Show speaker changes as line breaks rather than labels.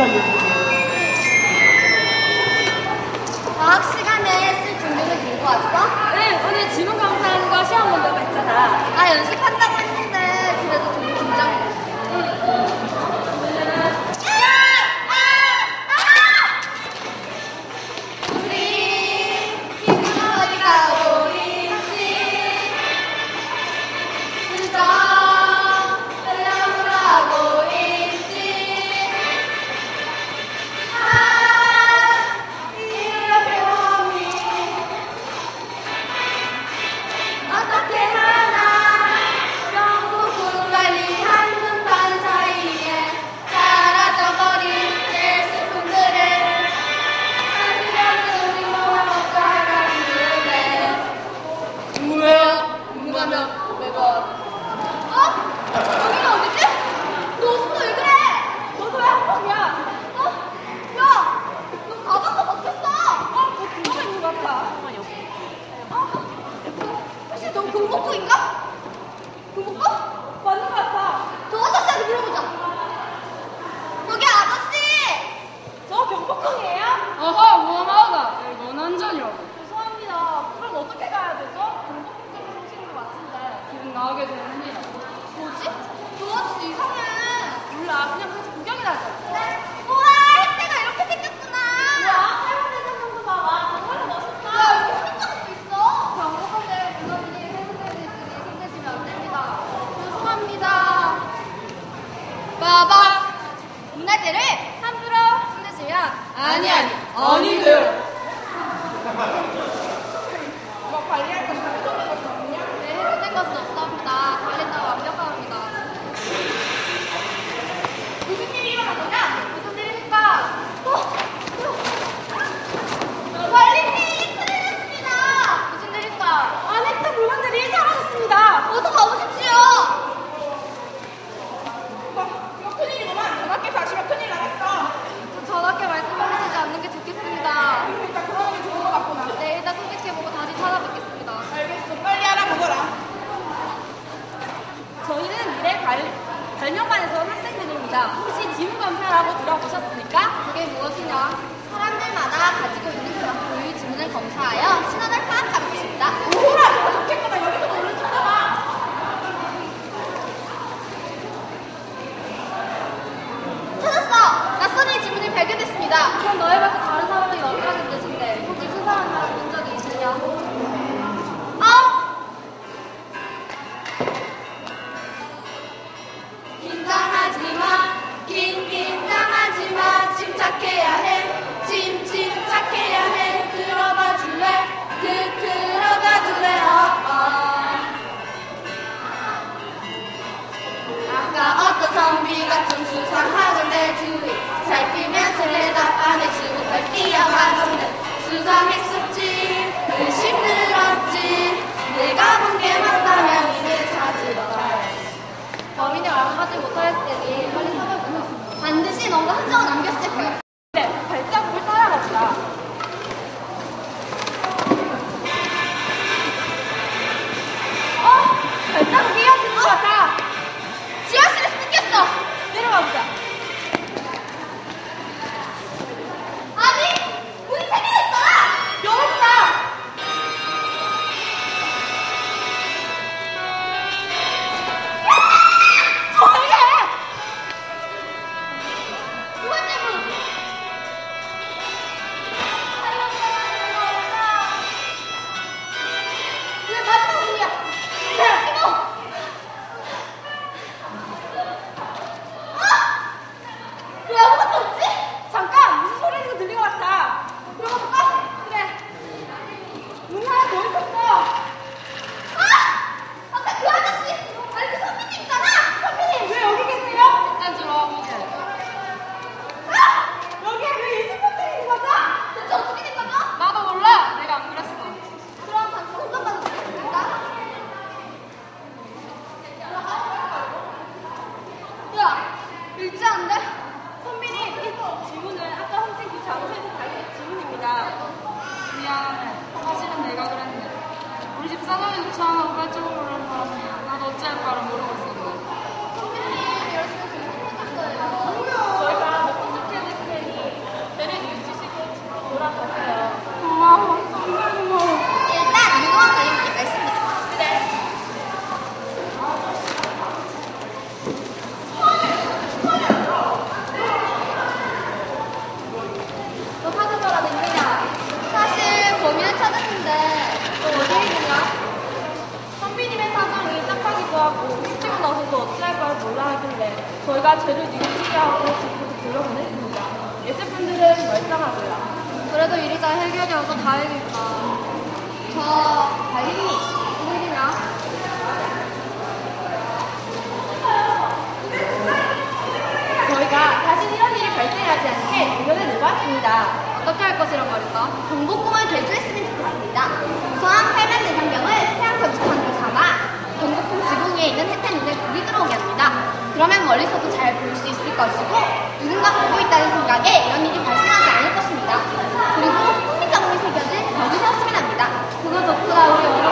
생각이
아니 아니 아니 돼요.
발견됐습니다. 그럼 너희 말고 다른 사람이 완벽하게 되신데? 혹시 수상한 사람 본 적이 있느냐? 아! 어? 긴장하지 마, 긴 긴장하지 마, 침착해야 해, 아 아, 성비 같은 수상하던 내 주위 살피면 세레답안에 주급을 뛰어가던데 수상했었지. 의심 들었지. 내가 본 게 맞다면 진짜인데?
선민이 1번 지문은 아까 훔친 그 장소에서 발견한 지문입니다. 미안해. 사실은 내가 그랬는데 우리 집 사장이 주차하는 우발적으로 저희가 죄를 뉘우치게 하고 집으로 돌려보냈습니다. 예술분들은 멀쩡하고요.
그래도 일이 잘 다행이다. 저 달린이 무슨 일이냐?
저희가 다시 이런 일이 발생하지 않게 공연을 내봤습니다.
어떻게 할 것이란 말일까?
경복궁을 개조했으면 좋겠습니다. 우선 팔만 대장경을 태양터 비슷한으로 삼아 경복궁 지붕 위에 있는 그러면 멀리서도 잘 볼 수 있을 것이고 누군가 보고 있다는 생각에 이런 일이 발생하지 않을 것입니다. 그리고 풍미가공이 새겨진 벽을 세웠으면 합니다. 그거 좋구나 우리